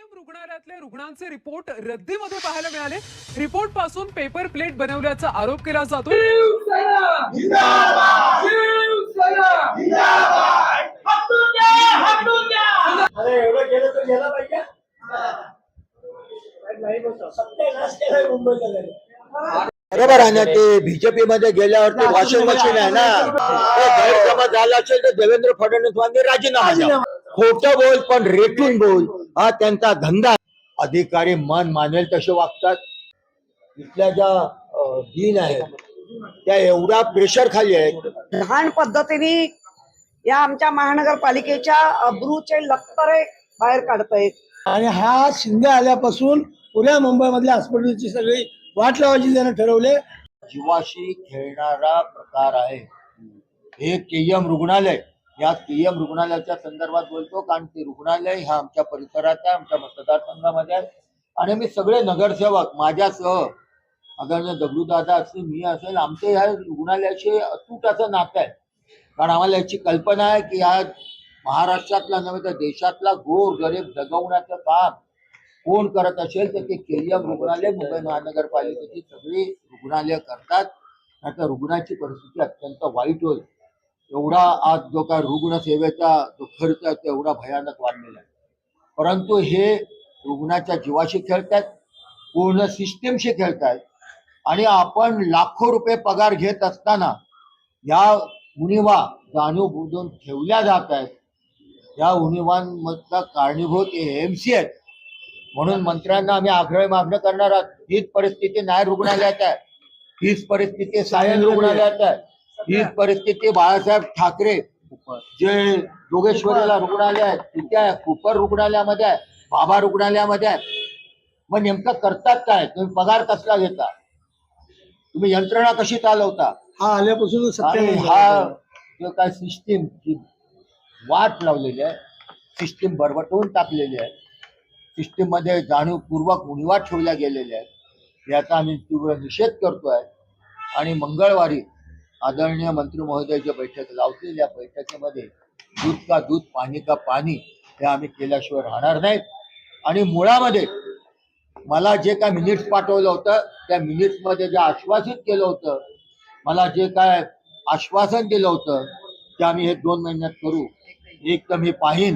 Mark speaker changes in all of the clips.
Speaker 1: KEM रुग्णालयातले रुग्णांचे report रद्दीमध्ये पाहायला मिळाले. रिपोर्टपासून पेपर प्लेट बनवल्याचा आरोप केला जातो.
Speaker 2: बरोबर आहे ना ते बीजेपी मध्ये गेल्यावरती वॉशिंग मशीन आहे ना. ते गैरसमज झाला असेल तर देवेंद्र फडणवीस राजीनामा द्या खोटं बोल पण रेटून बोल. हा त्यांचा धंदा. अधिकारी मन मानेल तसे वागतात. इथल्या ज्या डीन आहेत त्या एवढ्या प्रेशर खाली आहेत.
Speaker 3: घाण पद्धतीने या आमच्या महानगरपालिकेच्या अब्रूचे लक्तरे बाहेर काढतायत
Speaker 4: आणि हा शिंदे आल्यापासून पुण्या मुंबईमधल्या हॉस्पिटलची सगळी वाट लावायची त्यानं ठरवले.
Speaker 2: जीवाशी खेळणारा प्रकार आहे. हे केएम रुग्णालय. या केएम रुग्णालयाच्या संदर्भात बोलतो कारण ते रुग्णालय हा आमच्या परिसरात आहे आमच्या मतदारसंघामध्ये आहे. आणि मी सगळे नगरसेवक माझ्यासह आदरणीय दगडूदादा असतील मी असेल आमचे ह्या रुग्णालयाशी अतूट असं नातं आहे. कारण आम्हाला याची कल्पना आहे की ह्या महाराष्ट्रातला नव्हे तर देशातला गोर गरीब जगवण्याचं काम कोण करत असेल तर ते केएम रुग्णालय मुंबई महानगरपालिकेची सगळी रुग्णालय करतात. नाहीतर रुग्णाची परिस्थिती अत्यंत वाईट होईल. एवढा आज जो काय रुग्ण सेवेचा जो खर्च आहे तो एवढा भयानक वाढलेला आहे. परंतु हे रुग्णाच्या जीवाशी खेळतात पूर्ण सिस्टीमशी खेळतात आणि आपण लाखो रुपये पगार घेत असताना या उणीवा जाणीव बुजून ठेवल्या जात आहेत. या उणीवांमधला कारणीभूत एम सी आहेत. म्हणून मंत्र्यांना आम्ही आग्रह मागणं करणार आहोत हीच परिस्थिती नायर रुग्णालयात आहे. हीच परिस्थिती सायन रुग्णालयात आहे. हीच परिस्थिती बाळासाहेब ठाकरे जे जोगेश्वरीला रुग्णालय आहे तिथे आहे कुपर रुग्णालयामध्ये आहे बाबा रुग्णालयामध्ये आहे. मग नेमकं करतात काय? तुम्ही पगार कसला घेता? तुम्ही यंत्रणा कशी चालवता?
Speaker 4: हा आल्यापासून
Speaker 2: आणि हा जो काय सिस्टीम वाट लावलेली आहे सिस्टीम बरबटवून टाकलेली आहे सिस्टीममध्ये जाणीवपूर्वक उणीवा ठेवल्या गेलेल्या आहेत याचा आम्ही तीव्र निषेध करतोय. आणि मंगळवारी आदरणीय मंत्री महोदयाची बैठक लावतील या बैठकीमध्ये दूध का दूध पाणी का पाणी हे आम्ही केल्याशिवाय राहणार नाहीत. आणि मुळामध्ये मला जे काय मिनिट्स पाठवलं होतं त्या मिनिट्समध्ये जे आश्वासित केलं होतं मला जे काय आश्वासन दिलं होतं ते आम्ही हे दोन महिन्यात करू. एक तर मी पाहीन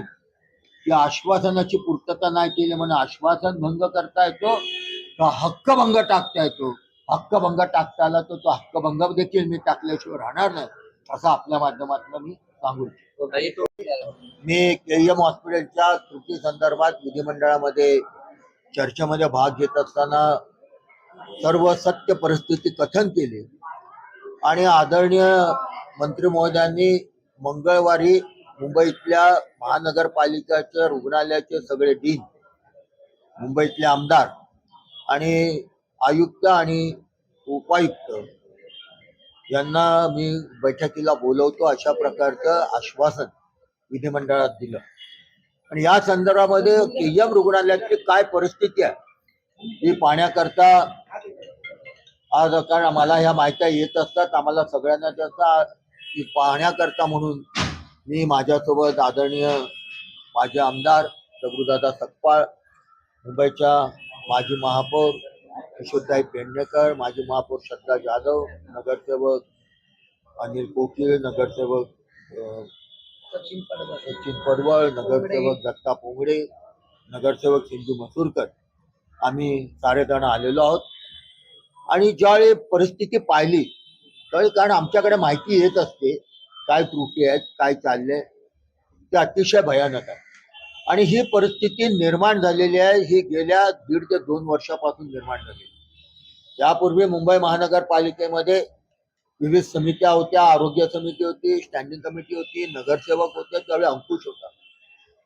Speaker 2: की आश्वासनाची पूर्तता नाही केली म्हणून आश्वासन भंग करता येतो का हक्कभंग टाकता येतो? हक्कभंग टाकता आला तर तो हक्कभंग देखील मी टाकल्याशिवाय राहणार नाही असं आपल्या माध्यमातून मी सांगू इच्छितो. मी केएम हॉस्पिटलच्या त्रुटी संदर्भात विधिमंडळामध्ये चर्चेमध्ये भाग घेत असताना सर्व सत्य परिस्थिती कथन केली. आणि आदरणीय मंत्री महोदयांनी मंगळवारी मुंबईतल्या महानगरपालिकेच्या रुग्णालयाचे सगळे डीन मुंबईतले आमदार आणि आयुक्त आणि उपायुक्त यांना मी बैठकीला बोलवतो अशा प्रकारचं आश्वासन विधिमंडळात दिलं. आणि या संदर्भामध्ये केयम रुग्णालयाची काय परिस्थिती आहे ही पाहण्याकरता आज कारण आम्हाला ह्या माहिती येत असतात. आम्हाला सगळ्यांना त्याचा पाहण्याकरता म्हणून मी माझ्यासोबत आदरणीय माझे आमदार दगडूदादा सकपाळ मुंबईच्या माजी महापौर यशोदाई पेडणेकर माजी महापौर श्रद्धा जाधव नगरसेवक अनिल कोकीळ नगरसेवक सचिन पडवळ. नगरसेवक दत्ता पोंगडे नगरसेवक सिंधू मसूरकर आम्ही सारेजण आलेलो आहोत. आणि ज्यावेळी परिस्थिती पाहिली त्यावेळी कारण आमच्याकडे माहिती येत असते काय त्रुटी आहेत काय चाललंय ते अतिशय भयानक आहे. आणि ही परिस्थिती निर्माण झालेली आहे. ही गेल्या दीड ते दोन वर्षापासून निर्माण झालेली यापूर्वी मुंबई महानगरपालिकेमध्ये विविध समित्या होत्या. आरोग्य समिती होती स्टँडिंग कमिटी होती नगरसेवक होते. त्यावेळी अंकुश होता.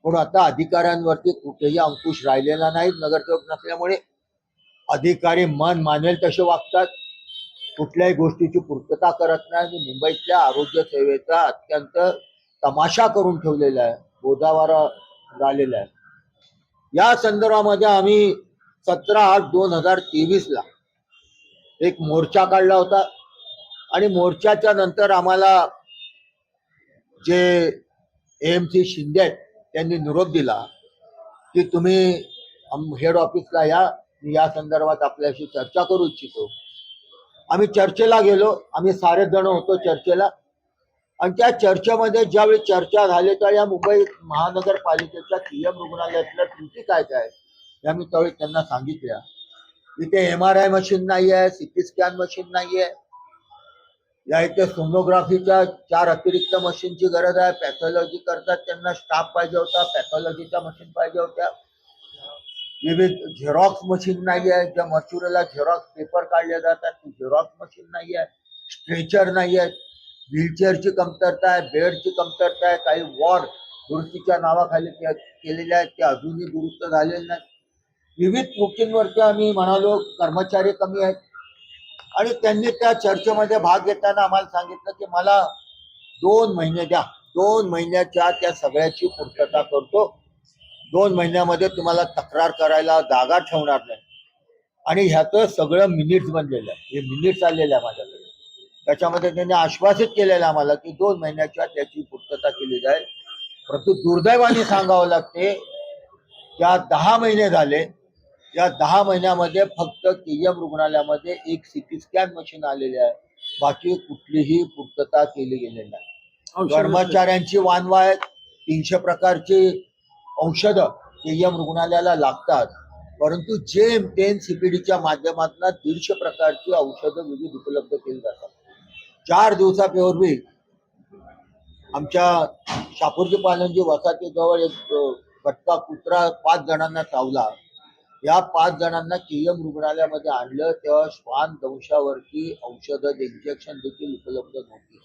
Speaker 2: पण आता अधिकाऱ्यांवरती कुठेही अंकुश राहिलेला नाही. नगरसेवक नसल्यामुळे अधिकारी मन मानेल तसे वागतात. कुठल्याही गोष्टीची पूर्तता करत नाही. आणि मुंबईतल्या आरोग्य सेवेचा अत्यंत तमाशा करून ठेवलेला आहे. बोधावारा झालेलं आहे या संदर्भामध्ये आम्ही सतरा आठ दोन हजार तेवीस ला एक मोर्चा काढला होता. आणि मोर्चाच्या नंतर आम्हाला जे एम सी शिंदे आहेत त्यांनी निरोप दिला की तुम्ही हेड ऑफिसला या मी या संदर्भात आपल्याशी चर्चा करू इच्छितो. आम्ही चर्चेला गेलो आम्ही सारे जण होतो चर्चेला. आणि त्या चर्चेमध्ये ज्यावेळी चर्चा झाली तर या मुंबई महानगरपालिकेच्या पीएम रुग्णालयातल्या त्रुटी काय काय या मी त्यावेळी त्यांना सांगितल्या. इथे एम आर आय मशीन नाही आहे सिटी स्कॅन मशीन नाही आहे. या इथे सोनोग्राफीच्या चार अतिरिक्त मशीनची गरज आहे. पॅथॉलॉजी करतात त्यांना स्टाफ पाहिजे होता पॅथॉलॉजीच्या मशीन पाहिजे होत्या. विविध झेरॉक्स मशीन नाही आहे ज्या मशुरेला झेरॉक्स पेपर काढले जातात ती झेरॉक्स मशीन नाही आहे. स्ट्रेचर नाही आहे. व्हीलचेअरची कमतरता आहे बेडची कमतरता आहे काही वॉर्ड दुरुस्तीच्या नावाखाली केलेल्या आहेत ते अजूनही दुरुस्त झालेले नाही विविध गोष्टींवरती आम्ही म्हणालो कर्मचारी कमी आहेत. आणि त्यांनी त्या चर्चेमध्ये भाग घेताना आम्हाला सांगितलं की मला दोन महिने द्या दोन महिन्याच्या त्या सगळ्याची पूर्तता करतो. दोन महिन्यामध्ये तुम्हाला तक्रार करायला जागा ठेवणार नाही. आणि ह्याचं सगळं मिनिट्स बनलेलं आहे. हे मिनिट्स आलेलं आहे माझ्या त्याच्यामध्ये त्यांनी आश्वासित केलेलं आम्हाला की दोन महिन्याच्या त्याची पूर्तता केली जाईल. परंतु दुर्दैवाने सांगावं लागते या दहा महिने झाले या दहा महिन्यामध्ये फक्त केएम रुग्णालयामध्ये एक सिटी स्कॅन मशीन आलेले आहे. बाकी कुठलीही पूर्तता केली गेलेली नाही. कर्मचाऱ्यांची वानवा आहेत तीनशे प्रकारची औषधं केएम रुग्णालयाला लागतात. परंतु जे टेन सीपीडीच्या माध्यमातून दीडशे प्रकारची औषधं विविध उपलब्ध केली जातात. चार दिवसापूर्वी आमच्या शापूरजी पालनजी वसाहतीजवळ एक अ, कुत्रा पाच जणांना चावला. या पाच जणांना केएम रुग्णालयामध्ये आणलं. तेव्हा श्वान दंशावरती औषधं इंजेक्शन देखील उपलब्ध नव्हती.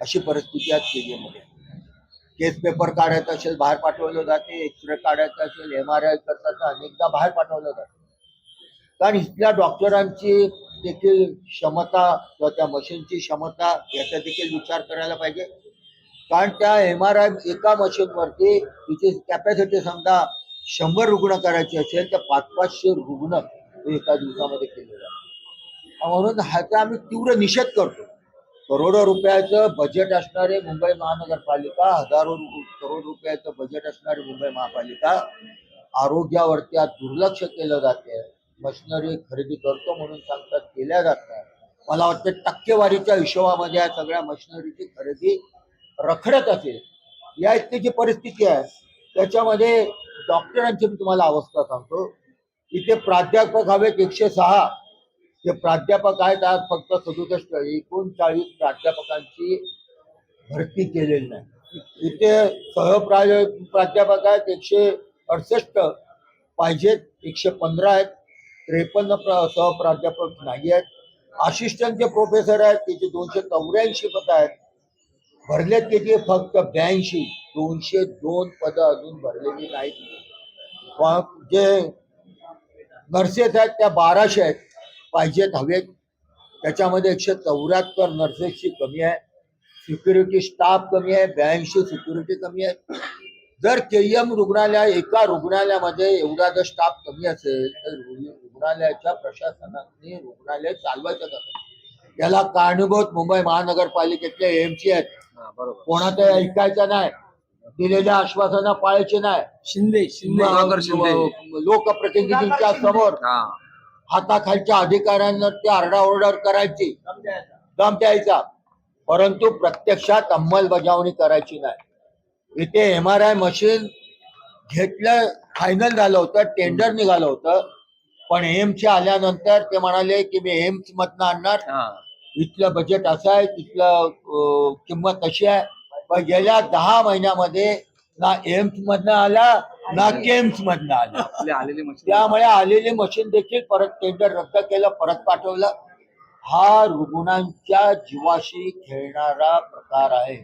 Speaker 2: अशी परिस्थिती आज केजीएम केस पेपर काढायचं असेल बाहेर पाठवलं जाते. एक्सरे काढायचं असेल एम आर आय करता अनेकदा बाहेर पाठवलं जाते. कारण इथल्या डॉक्टरांची देखील क्षमता किंवा त्या मशीनची क्षमता याचा देखील विचार करायला पाहिजे. कारण त्या एम आर आय एका मशीनवरती तिची कॅपॅसिटी समजा शंभर रुग्ण करायची असेल तर पाच पाचशे रुग्ण एका दिवसामध्ये केले जातात. म्हणून ह्याचा आम्ही तीव्र निषेध करतो. करोडो रुपयाचं बजेट असणारे मुंबई महानगरपालिका हजारो करोड रुपयाचं बजेट असणारी मुंबई महापालिका आरोग्यावरती आज दुर्लक्ष केलं जाते मशिनरी खरेदी करतो म्हणून सांगतात केल्या जात नाही मला वाटतं टक्केवारीच्या हिशोबामध्ये या सगळ्या मशिनरीची खरेदी रखडत असेल. या इतकीची परिस्थिती आहे. त्याच्यामध्ये डॉक्टरांची मी तुम्हाला अवस्था सांगतो. इथे प्राध्यापक हवेत एकशे सहा. जे प्राध्यापक आहेत आज फक्त सदुसष्ट. एकोणचाळीस प्राध्यापकांची भरती केलेली नाही. इथे सहप्रा प्राध्यापक आहेत एकशे अडसष्ट. पाहिजेत एकशे पंधरा आहेत. त्रेपन्न प्र- सहप्राध्यापक नाही आहेत. असिस्टंटचे प्रोफेसर आहेत त्याचे दोनशे चौऱ्याऐंशी पद आहेत. भरलेत त्याचे फक्त ब्याऐंशी. दोनशे दोन पदं अजून भरलेली नाहीत. जे नर्सेस आहेत त्या बाराशे आहेत. पाहिजेत हवेत. त्याच्यामध्ये एकशे चौऱ्याहत्तर नर्सेसची कमी आहे. सिक्युरिटी स्टाफ कमी आहे. ब्याऐंशी सिक्युरिटी कमी आहे जर के एम रुग्णालय एका रुग्णालयामध्ये एवढा जर स्टाफ कमी असेल तर रुग्णालयाच्या प्रशासनाने रुग्णालय चालवायचं कसं त्याला कारणीभूत मुंबई महानगरपालिकेतले एमसी आहेत. कोणाचं ऐकायचं नाही दिलेल्या आश्वासनं पाळायचे नाही.
Speaker 4: शिंदे शिंदे.
Speaker 2: लोकप्रतिनिधींच्या समोर
Speaker 5: हा.
Speaker 2: हाताखालच्या अधिकाऱ्यांना ते आरडाओरड करायची. दम द्यायचा परंतु प्रत्यक्षात अंमलबजावणी करायची नाही. इथे एम आर आय मशीन घेतलं फायनल झालं होतं टेंडर निघालं होतं. पण एम्सचे आल्यानंतर ते म्हणाले की मी एम्स मधनं आणणार. इथलं बजेट असं आहे तिथलं किंमत अशी आहे. पण गेल्या दहा महिन्यामध्ये ना एम्स मधनं आला ना केम्स मधनं आला. त्यामुळे आलेले मशीन देखील परत टेंडर रद्द केलं परत पाठवलं. हा रुग्णांच्या जीवाशी खेळणारा प्रकार आहे.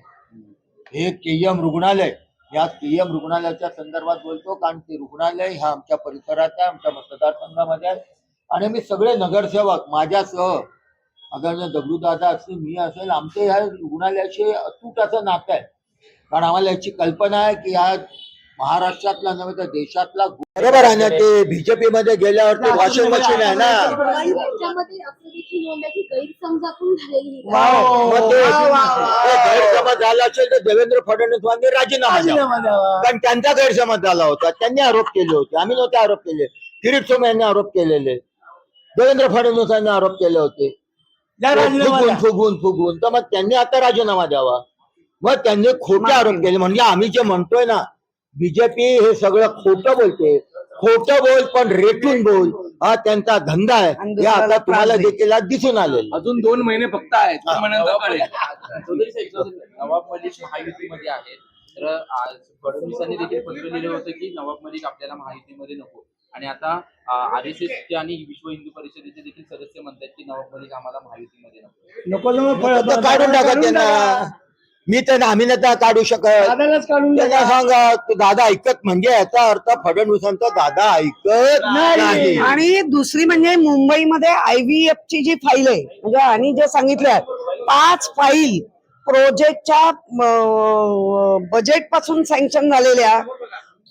Speaker 2: हे केएम रुग्णालय या पीएम रुग्णालयाच्या संदर्भात बोलतो कारण ते रुग्णालय हा आमच्या परिसरात आहे आमच्या मतदारसंघामध्ये आहे. आणि मी सगळे नगरसेवक माझ्यासह आदरणीय दगडूदादा असतील मी असेल आमचे ह्या रुग्णालयाशी अतूट असं नातं आहे. कारण आम्हाला याची कल्पना आहे की ह्या महाराष्ट्रातला नव्हे तर देशातला बरोबर आहे ना ते बीजेपी मध्ये गेल्यावर ते वॉशिंग मशीन आहे ना.
Speaker 5: पण त्याच्यामध्ये असं देखील नोंद आहे की गैरसमजातून झालेली ही
Speaker 3: वाव.
Speaker 2: मग ते
Speaker 3: वा, वा, वा.
Speaker 2: ते गैरसमज झाला असेल तर देवेंद्र फडणवीसांनी राजीनामा द्यावा.
Speaker 4: राजीनामा द्यावा.
Speaker 2: कारण त्यांचा गैरसमज झाला होता. त्यांनी आरोप केले होते. आम्ही नव्हते आरोप केले. किरीट सोम यांनी आरोप केलेले. देवेंद्र फडणवीसांनी आरोप केले होते.
Speaker 4: द्या राजीनामा
Speaker 2: फुगून
Speaker 4: द्या.
Speaker 2: फुगून फुगून. तर मग त्यांनी आता राजीनामा द्यावा. मग त्यांनी खोटे आरोप केले. म्हणजे आम्ही जे म्हणतोय ना बीजेपी हे सगळं खोटं बोलते. खोटं बोल पण रेटून बोल. हा त्यांचा धंदा आहे. हे आता तुम्हाला. देखील आज दिसून आलेलं
Speaker 6: अजून दोन महिने फक्त आहेत.
Speaker 2: हा.
Speaker 7: नवाब मलिक महायुतीमध्ये तर आज फडणवीसांनी देखील पत्र लिहिलं होतं की नवाब मलिक आपल्याला महायुतीमध्ये नको. आणि आता आर एस एस आणि विश्व हिंदू परिषदेचे देखील सदस्य म्हणतात की नवाब मलिक आम्हाला महायुतीमध्ये नको.
Speaker 4: नको
Speaker 2: काढून टाका. मी तर आम्ही नाही काढू शकत
Speaker 4: दादालाच काढून
Speaker 2: त्यांना. सांगा तो दादा ऐकत म्हणजे याचा अर्थ फडणवीसांचा दादा ऐकत
Speaker 4: नाही.
Speaker 2: नाही
Speaker 3: आणि दुसरी म्हणजे मुंबईमध्ये आयव्हीएफ ची जी फाईल आहे म्हणजे आणि जे सांगितलं पाच फाईल प्रोजेक्टच्या बजेटपासून सँक्शन झालेल्या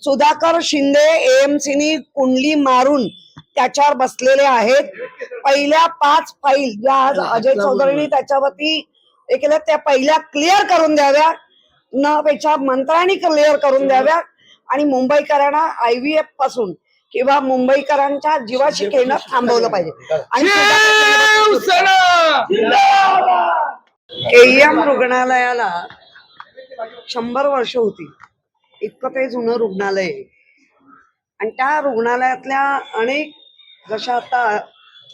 Speaker 3: सुधाकर शिंदे एएमसीनी कुंडली मारून त्याच्यावर बसलेले आहेत पहिल्या पाच फाईल ज्या आज अजय चौधरींनी त्याच्यावरती हे केलं त्या पहिल्या क्लिअर करून द्याव्या न पेक्षा मंत्र्यांनी क्लिअर करून द्याव्या. आणि मुंबईकरांना आयव्हीएफपासून किंवा मुंबईकरांच्या जीवाशी खेळणं थांबवलं पाहिजे. आणि केईएम रुग्णालयाला शंभर वर्ष होती. इतकं ते जुनं रुग्णालय. आणि त्या रुग्णालयातल्या अनेक जशा आता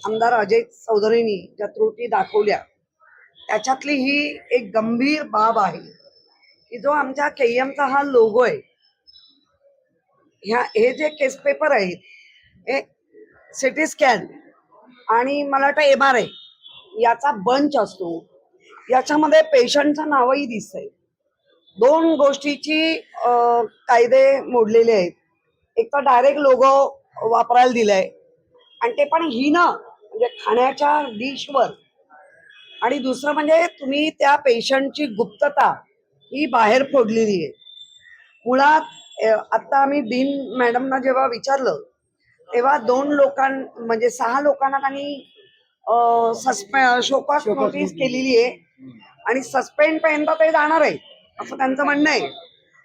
Speaker 3: आमदार अजय चौधरींनी ज्या त्रुटी दाखवल्या त्याच्यातली ही एक गंभीर बाब आहे की जो आमच्या केयमचा हा लोगो आहे ह्या हे जे केस पेपर आहेत हे सिटी स्कॅन आणि मला वाटतं एम आर आय याचा बंच असतो. याच्यामध्ये पेशंटचं नावही दिसतंय. दोन गोष्टीची कायदे मोडलेले आहेत. एक तर डायरेक्ट लोगो वापरायला दिलाय. आणि ते पण ही ना म्हणजे खाण्याच्या डिशवर आणि दुसरं म्हणजे तुम्ही त्या पेशंटची गुप्तता ही बाहेर फोडलेली आहे. मुळात आता आम्ही डीन मॅडमना जेव्हा विचारलं तेव्हा दोन लोकां म्हणजे सहा लोकांना त्यांनी सस्पे शोकास नोटीस केलेली आहे. आणि सस्पेंड पर्यंत ते जाणार आहे असं त्यांचं म्हणणं आहे.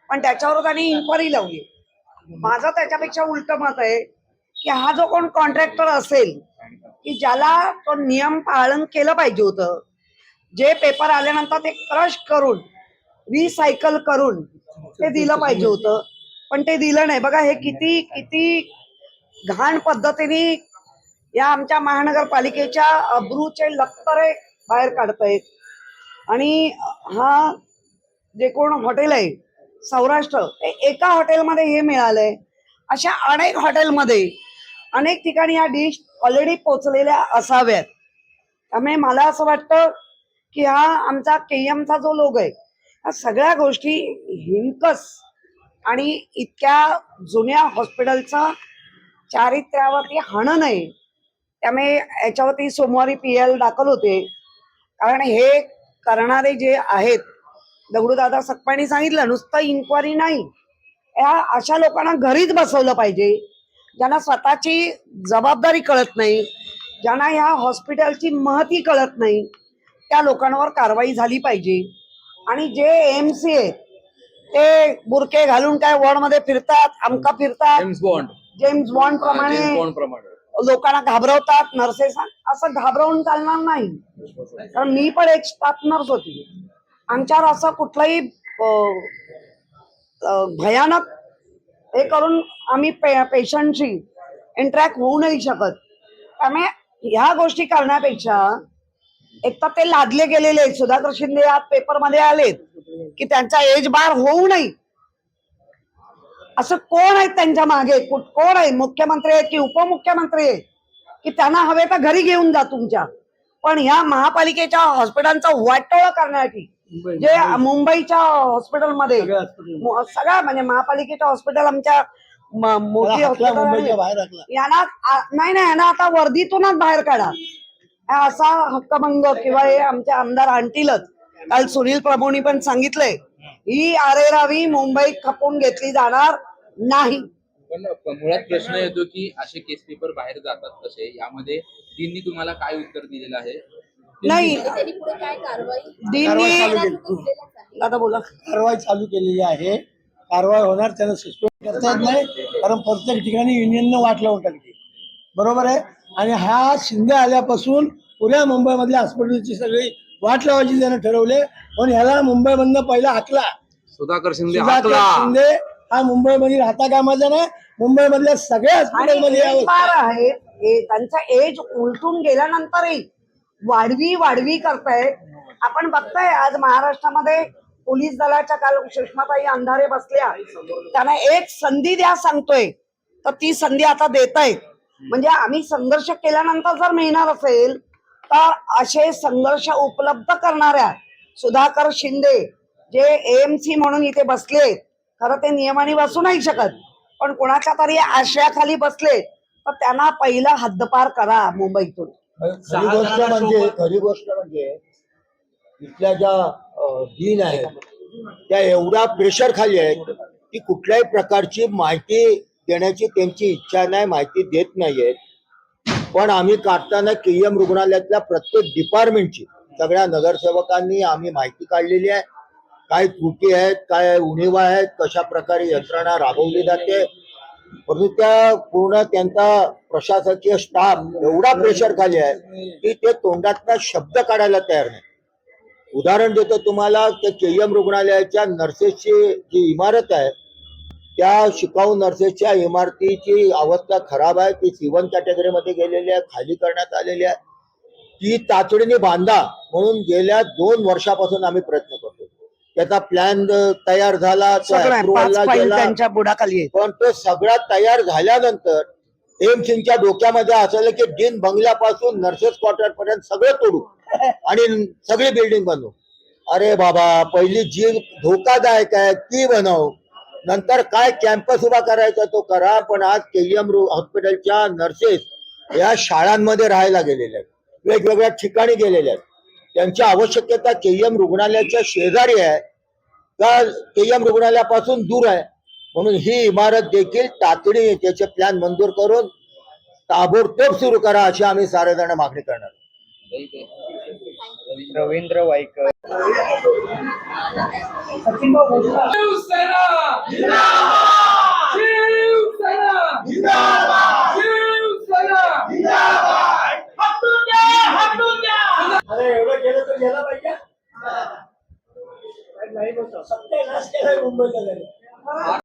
Speaker 3: पण त्याच्यावर त्यांनी इन्क्वायरी लावली. माझं त्याच्यापेक्षा उलट मत आहे की हा जो कोण कॉन्ट्रॅक्टर असेल की ज्याला तो नियम पालन केलं पाहिजे होतं. जे पेपर आल्यानंतर ते क्रश करून रिसायकल करून ते दिलं पाहिजे होतं. पण ते दिलं नाही. बघा हे किती किती घाण पद्धतीने या आमच्या महानगरपालिकेच्या अब्रूचे लक्तरे बाहेर काढतायत. आणि हा जे कोण हॉटेल आहे सौराष्ट्र हे एका हॉटेलमध्ये हे मिळालंय. अशा अनेक हॉटेलमध्ये अनेक ठिकाणी या डिश ऑलरेडी पोचलेल्या असाव्यात. त्यामुळे मला असं वाटतं की हा आमचा केयमचा जो लोग आहे ह्या सगळ्या गोष्टी हिंकस आणि इतक्या जुन्या हॉस्पिटलचा चारित्र्यावरती हाणं नाही. त्यामुळे याच्यावरती सोमवारी पी एल दाखल होते. कारण हे करणारे जे आहेत दगडूदादा सकपाणी सांगितलं नुसतं इन्क्वायरी नाही. या अशा लोकांना घरीच बसवलं पाहिजे. ज्यांना स्वतःची जबाबदारी कळत नाही ज्यांना ह्या हॉस्पिटलची महती कळत नाही त्या लोकांवर कारवाई झाली पाहिजे. आणि जे एम सी आहे ते बुरके घालून काय वॉर्डमध्ये फिरतात आमका फिरतात.
Speaker 6: जेम्स बॉन्ड
Speaker 3: जेम्स बॉन्ड प्रमाणे लोकांना घाबरवतात नर्सेस असं घाबरवून चालणार नाही. कारण मी पण एक स्टाफ नर्स होती. आमच्यावर असं कुठलाही भयानक हे करून आम्ही पे पेशंटशी इंटरॅक्ट होऊ नाही शकत. त्यामुळे ह्या गोष्टी करण्यापेक्षा एक तर ते लादले गेलेले आहेत. सुधाकर शिंदे आज पेपरमध्ये आलेत की त्यांचा एज बार होऊ नये असं कोण आहेत त्यांच्या मागे? कुठ- कोण आहे? मुख्यमंत्री आहेत की उपमुख्यमंत्री आहेत? की त्यांना हवे तर घरी घेऊन जा तुमच्या. पण ह्या महापालिकेच्या हॉस्पिटलचा वाटोळ करण्यासाठी जे मुंबईच्या हॉस्पिटलमध्ये
Speaker 4: सगळ्या
Speaker 3: म्हणजे महापालिकेच्या हॉस्पिटल आमच्या मोठी हॉस्पिटल. यांना नाही नाही यांना आता वर्दीतूनच बाहेर काढा. हा असा हक्कभंग किंवा हे आमचे आमदार आणतीलच काल सुनील प्रभूंनी पण सांगितलंय ही. आरेरावी मुंबईत खपून घेतली जाणार नाही.
Speaker 7: पण मुळात प्रश्न येतो की असे केस पेपर बाहेर जातात कसे? यामध्ये डीननी तुम्हाला काय उत्तर दिलेलं आहे?
Speaker 3: नाही. आता बोला.
Speaker 4: कारवाई चालू केलेली आहे. कारवाई होणार त्यांना सस्पेंड करता येत नाही. कारण प्रत्येक ठिकाणी युनियननं वाट लावून टाकली. बरोबर आहे? आणि हा शिंदे आल्यापासून पुऱ्या मुंबईमधल्या हॉस्पिटलची सगळी वाट लावायची त्यानं ठरवले. म्हणून ह्याला मुंबईमधनं पहिला हाकला
Speaker 6: सुधाकर शिंदे
Speaker 4: शिंदे हा मुंबईमध्ये राहता कामाचा नाही मुंबईमधल्या सगळ्या हॉस्पिटलमध्ये
Speaker 3: फार आहे. हे त्यांचा एज उलटून गेल्यानंतरही वाढवी वाढवी करतायत आपण बघताय आज महाराष्ट्रामध्ये पोलीस दलाच्या काल सुषमाताई अंधारे बसल्या. त्यांना एक संधी द्या सांगतोय. तर ती संधी आता देत आहेत म्हणजे आम्ही संघर्ष केल्यानंतर जर मिळणार असेल तर असे संघर्ष उपलब्ध करणाऱ्या सुधाकर शिंदे जे एएमसी म्हणून इथे बसले खरं ते नियमाने बसू नाही शकत. पण कोणाच्या तरी आश्रयाखाली बसले तर त्यांना पहिला हद्दपार करा मुंबईतून.
Speaker 2: खरी गोष्ट म्हणजे खरी गोष्ट म्हणजे इथल्या ज्या डीन आहेत त्या एवढा प्रेशर खाली आहेत की कुठल्याही प्रकारची माहिती देण्याची त्यांची इच्छा नाही माहिती देत नाहीयेत. पण आम्ही काढताना केएम रुग्णालयातल्या प्रत्येक डिपार्टमेंटची सगळ्या नगरसेवकांनी आम्ही माहिती काढलेली आहे. काय त्रुटी आहेत काय उणीवा आहेत कशा प्रकारे यंत्रणा राबवली जाते परंतु त्या पूर्ण त्यांचा प्रशासकीय स्टाफ एवढा प्रेशर खाली आहे की ते तोंडातला शब्द काढायला तयार नाही. उदाहरण देतो तुम्हाला त्या केएम रुग्णालयाच्या नर्सेसची जी इमारत आहे त्या शिकाऊ नर्सेसच्या इमारतीची अवस्था खराब आहे ती सिवन कॅटेगरीमध्ये गेलेली आहे खाली करण्यात आलेली आहे. ती तातडीने बांधा म्हणून गेल्या दोन वर्षापासून आम्ही प्रयत्न करतो त्याचा प्लॅन तयार झाला.
Speaker 3: त्यांच्या बुडाखाली
Speaker 2: पण तो सगळा तयार झाल्यानंतर एम सिंगच्या डोक्यामध्ये असलं की डीन बंगल्यापासून नर्सेस क्वार्टर पर्यंत सगळं तोडू आणि सगळी बिल्डिंग बनवू. अरे बाबा पहिली जी धोकादायक आहे ती बनव. नंतर काय कॅम्पस उभा करायचा तो करा पण आज केएम हॉस्पिटलच्या नर्सेस या शाळांमध्ये राहायला गेलेल्या आहेत. वेगवेगळ्या ठिकाणी गेलेल्या आहेत. त्यांची आवश्यकता केएम रुग्णालयाच्या शेजारी आहे. का केएम रुग्णालयापासून दूर आहे. म्हणून ही इमारत देखील तातडीने त्याचे प्लॅन मंजूर करून ताबडतोब सुरू करा अशी आम्ही सारेजण मागणी करणार.
Speaker 6: रवींद्र वाईकर.
Speaker 1: शिवसेना!
Speaker 4: अरे एवढं केलं तर गेला पाहिजे नाही सत्य नाश केलाय मुंबईचा